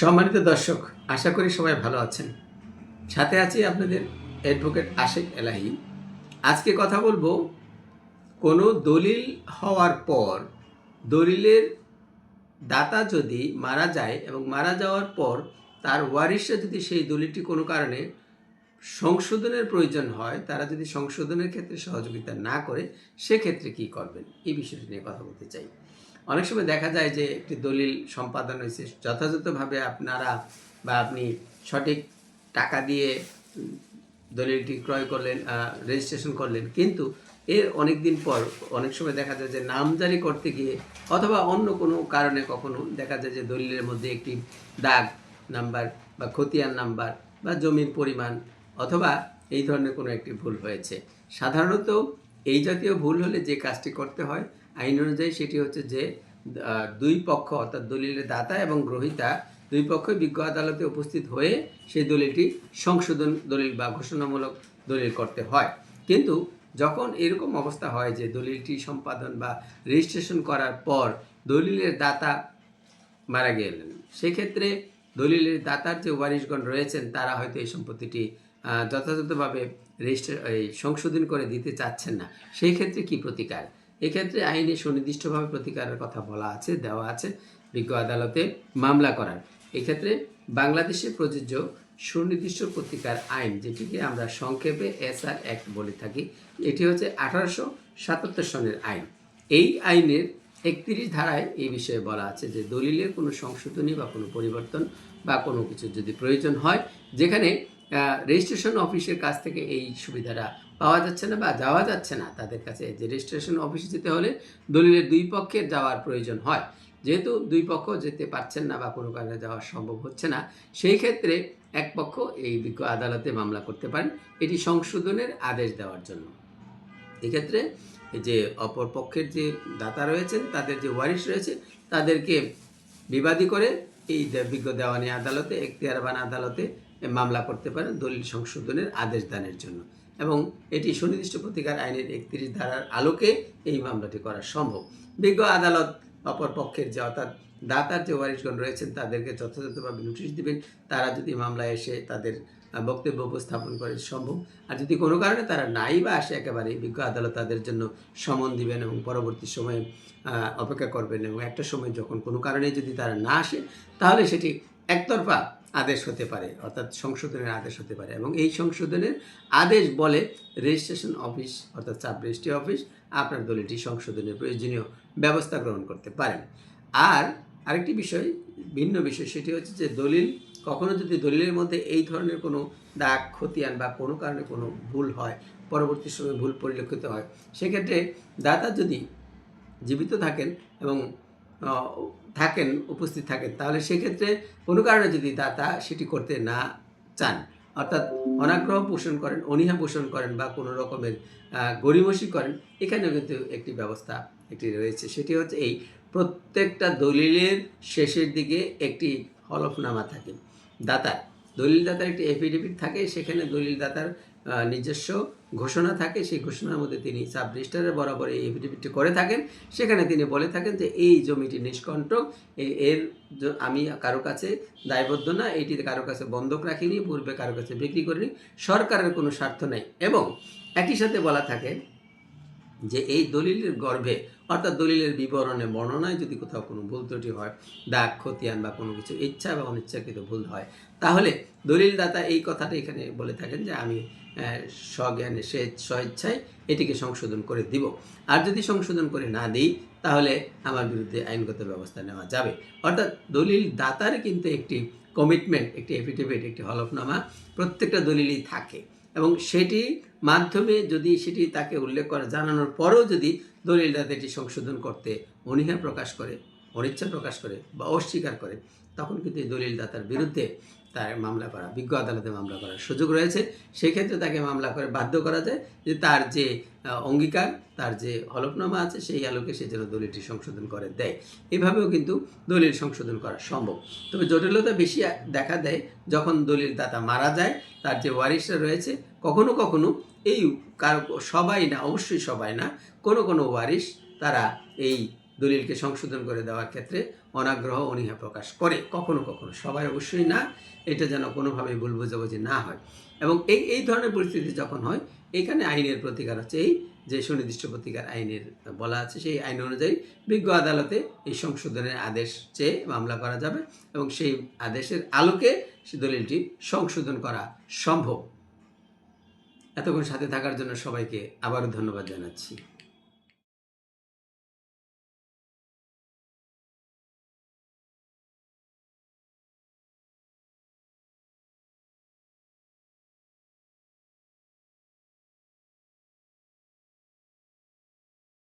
সম্মানিত দর্শক, আশা করি সবাই ভালো আছেন। সাথে আছি আপনাদের অ্যাডভোকেট আশেক এলাহি। আজকে কথা বলব, কোনো দলিল হওয়ার পর, দলিলের দাতা যদি মারা যায় এবং মারা যাওয়ার পর তার ওয়ারিশরা যদি সেই দলিলটি কোনো কারণে সংশোধনের প্রয়োজন হয়, তারা যদি সংশোধনের ক্ষেত্রে সহযোগিতা না করে, সেক্ষেত্রে কি করবেন? এই বিষয়টি নিয়ে কথা বলতে চাই। অনেক সময় দেখা যায় যে একটি দলিল সম্পাদন হয়েছে, যথাযথভাবে আপনারা বা আপনি সঠিক টাকা দিয়ে দলিলটি ক্রয় করলেন রেজিস্ট্রেশন করলেন। কিন্তু এর অনেক দিন পর অনেক সময় দেখা যায় যে নামজারি করতে গিয়ে অথবা অন্য কোনো কারণে কখনো দেখা যায় যে দলিলের মধ্যে একটি দাগ নাম্বার বা খতিয়ান নাম্বার বা জমির পরিমাণ অথবা এই ধরনের কোনো একটি ভুল হয়েছে। সাধারণত এই জাতীয় ভুল হলে যে কাজটি করতে হয় আইন অনুযায়ী সেটি হচ্ছে যে দুই পক্ষ, অর্থাৎ দলিলের দাতা এবং গ্রহীতা, দুই পক্ষই বিজ্ঞ আদালতে উপস্থিত হয়ে সেই দলিলটি সংশোধন দলিল বা ঘোষণামূলক দলিল করতে হয়। কিন্তু যখন এরকম অবস্থা হয় যে দলিলটি সম্পাদন বা রেজিস্ট্রেশন করার পর দলিলের দাতা মারা গেলেন, সেক্ষেত্রে দলিলের দাতার যে ওয়ারিশগণ রয়েছেন, তারা হয়তো এই সম্পত্তিটি যথাযথভাবে রেজিস্টার সংশোধন করে দিতে চাচ্ছেন না। সেই ক্ষেত্রে কি প্রতিকার? এক্ষেত্রে আইনে সুনির্দিষ্টভাবে প্রতিকারের কথা বলা আছে, দেওয়া আছে বিজ্ঞ আদালতে মামলা করার। এক্ষেত্রে বাংলাদেশে প্রযোজ্য সুনির্দিষ্ট প্রতিকার আইন, যেটিকে আমরা সংক্ষেপে এসআর অ্যাক্ট বলে থাকি, এটি হচ্ছে আঠারোশো সাতাত্তর সনের আইন। এই আইনের একত্রিশ ধারায় এই বিষয়ে বলা আছে যে দলিলের কোনো সংশোধনী বা কোনো পরিবর্তন বা কোনো কিছু যদি প্রয়োজন হয়, যেখানে রেজিস্ট্রেশন অফিসের কাছ থেকে এই সুবিধাটা পাওয়া যাচ্ছে না বা যাওয়া যাচ্ছে না। তাদের কাছে যে রেজিস্ট্রেশন অফিসে যেতে হলে দলিলের দুই পক্ষের যাওয়ার প্রয়োজন হয়। যেহেতু দুই পক্ষ যেতে পারছেন না বা কোনো কারণে যাওয়া সম্ভব হচ্ছে না, সেই ক্ষেত্রে এক পক্ষ এই বিজ্ঞ আদালতে মামলা করতে পারেন। এটি সংশোধনের আদেশ দেওয়ার জন্য। এক্ষেত্রে যে অপর পক্ষের যে দাতা রয়েছেন, তাদের যে ওয়ারিশ রয়েছে, তাদেরকে বিবাদী করে এই বিজ্ঞ দেওয়ানি আদালতে, এখতিয়ারবান আদালতে মামলা করতে পারেন দলিল সংশোধনের আদেশ দানের জন্য। এবং এটি সুনির্দিষ্ট প্রতিকার আইনের একত্রিশ ধারার আলোকে এই মামলাটি করা সম্ভব। বিজ্ঞ আদালত অপর পক্ষের যে অর্থাৎ দাতার যে ওয়ারিশগণ রয়েছেন, তাদেরকে যথাযথভাবে নোটিশ দিবেন। তারা যদি মামলায় এসে তাদের বক্তব্য উপস্থাপন করে সম্ভব। আর যদি কোনো কারণে তারা নাই বা আসে একেবারে, বিজ্ঞ আদালত তাদের জন্য সমন দিবেন এবং পরবর্তী সময়ে অপেক্ষা করবেন। এবং একটা সময় যখন কোনো কারণে যদি তারা না আসে, তাহলে সেটি একতরফা আদেশ হতে পারে, অর্থাৎ সংশোধনের আদেশ হতে পারে। এবং এই সংশোধনের আদেশ বলে রেজিস্ট্রেশন অফিস, অর্থাৎ সাব রেজিস্ট্রি অফিস, আপনার দলিলটি সংশোধনের প্রয়োজনীয় ব্যবস্থা গ্রহণ করতে পারেন। আর আরেকটি বিষয়, ভিন্ন বিষয়, সেটি হচ্ছে যে দলিল, কখনো যদি দলিলের মধ্যে এই ধরনের কোনো দাগ, খতিয়ান বা কোনো কারণে কোনো ভুল হয়, পরবর্তী সময়ে ভুল পরিলক্ষিত হয়, সেক্ষেত্রে দাতা যদি জীবিত থাকেন এবং থাকেন উপস্থিত থাকেন তাহলে সেক্ষেত্রে কোনো কারণে যদি দাতা সেটি করতে না চান অর্থাৎ অনাগ্রহ পোষণ করেন অনীহা পোষণ করেন বা কোনো রকমের আহ, গড়িমসি করেন এখানেও কিন্তু একটি ব্যবস্থা একটি রয়েছে। সেটি হচ্ছে এই প্রত্যেকটা দলিলের শেষের দিকে একটি হলফনামা থাকে। দাতার দলিল দাতার একটি এফিডেভিট থাকে সেখানে দলিল দাতার আহ, নিজস্ব ঘোষণা থাকে, সেই ঘোষণার মধ্যে তিনি সাব রেজিস্ট্রারের বরাবর এই এফিডেভিটটি করে থাকেন। সেখানে তিনি বলে থাকেন যে, এই জমিটি নিষ্কণ্টক এর আমি কারও কাছে দায়বদ্ধ না, এটি কারও কাছে বন্ধক রাখিনি, পূর্বে কারও কাছে বিক্রি করিনি, সরকারের কোনো স্বার্থ নেই। এবং একই সাথে বলা থাকে যে এই দলিলের গর্ভে, অর্থাৎ দলিলের বিবরণে বর্ণনায় যদি কোথাও কোনো ভুল ত্রুটি হয়, দাগ, খতিয়ান বা কোনো কিছু, ইচ্ছা বা অনিচ্ছাকৃত ভুল হয়, তাহলে দলিলদাতা এই কথাটা এখানে বলে থাকেন যে আমি স্বজ্ঞানে, সে স্বেচ্ছায় এটিকে সংশোধন করে দিব। আর যদি সংশোধন করে না দিই, তাহলে আমার বিরুদ্ধে আইনগত ব্যবস্থা নেওয়া যাবে। অর্থাৎ দলিল দাতার কিন্তু একটি কমিটমেন্ট একটি এফিডেভিট একটি হলফনামা প্রত্যেকটা দলিলই থাকে। এবং সেটি মাধ্যমে যদি সেটি তাকে উল্লেখ করা, জানানোর পরেও যদি দলিলদাতা এটি সংশোধন করতে অনীহা প্রকাশ করে, অনিচ্ছা প্রকাশ করে বা অস্বীকার করে, তখন কিন্তু এই দলিলদাতার বিরুদ্ধে তার মামলা করা, বিজ্ঞ আদালতে মামলা করার সুযোগ রয়েছে। সেক্ষেত্রে তাকে মামলা করে বাধ্য করা যায় যে তার যে অঙ্গীকার, তার যে হলফনামা আছে, সেই আলোকে সে যেন দলিলটি সংশোধন করে, দেয়। এভাবেও কিন্তু দলিল সংশোধন করা সম্ভব। তবে জটিলতা বেশি দেখা দেয় যখন দলিল দাতা মারা যায়, তার যে ওয়ারিশরা রয়েছে, কখনো কখনো এই কারও, সবাই না, অবশ্যই সবাই না, কোনো কোনো ওয়ারিশ তারা এই দলিলকে সংশোধন করে দেওয়ার ক্ষেত্রে অনাগ্রহ অনীহা প্রকাশ করে। কখনো কখনো, সবাই অবশ্যই না, এটা যেন কোনোভাবেই ভুল বোঝাবুঝি না হয়। এবং এই এই ধরনের পরিস্থিতি যখন হয়, এখানে আইনের প্রতিকার হচ্ছে এই যে সুনির্দিষ্ট প্রতিকার আইনের বলা আছে, সেই আইন অনুযায়ী বিজ্ঞ আদালতে এই সংশোধনের আদেশ চেয়ে মামলা করা যাবে এবং সেই আদেশের আলোকে সে দলিলটি সংশোধন করা সম্ভব। এতক্ষণ সাথে থাকার জন্য সবাইকে আবারও ধন্যবাদ জানাচ্ছি।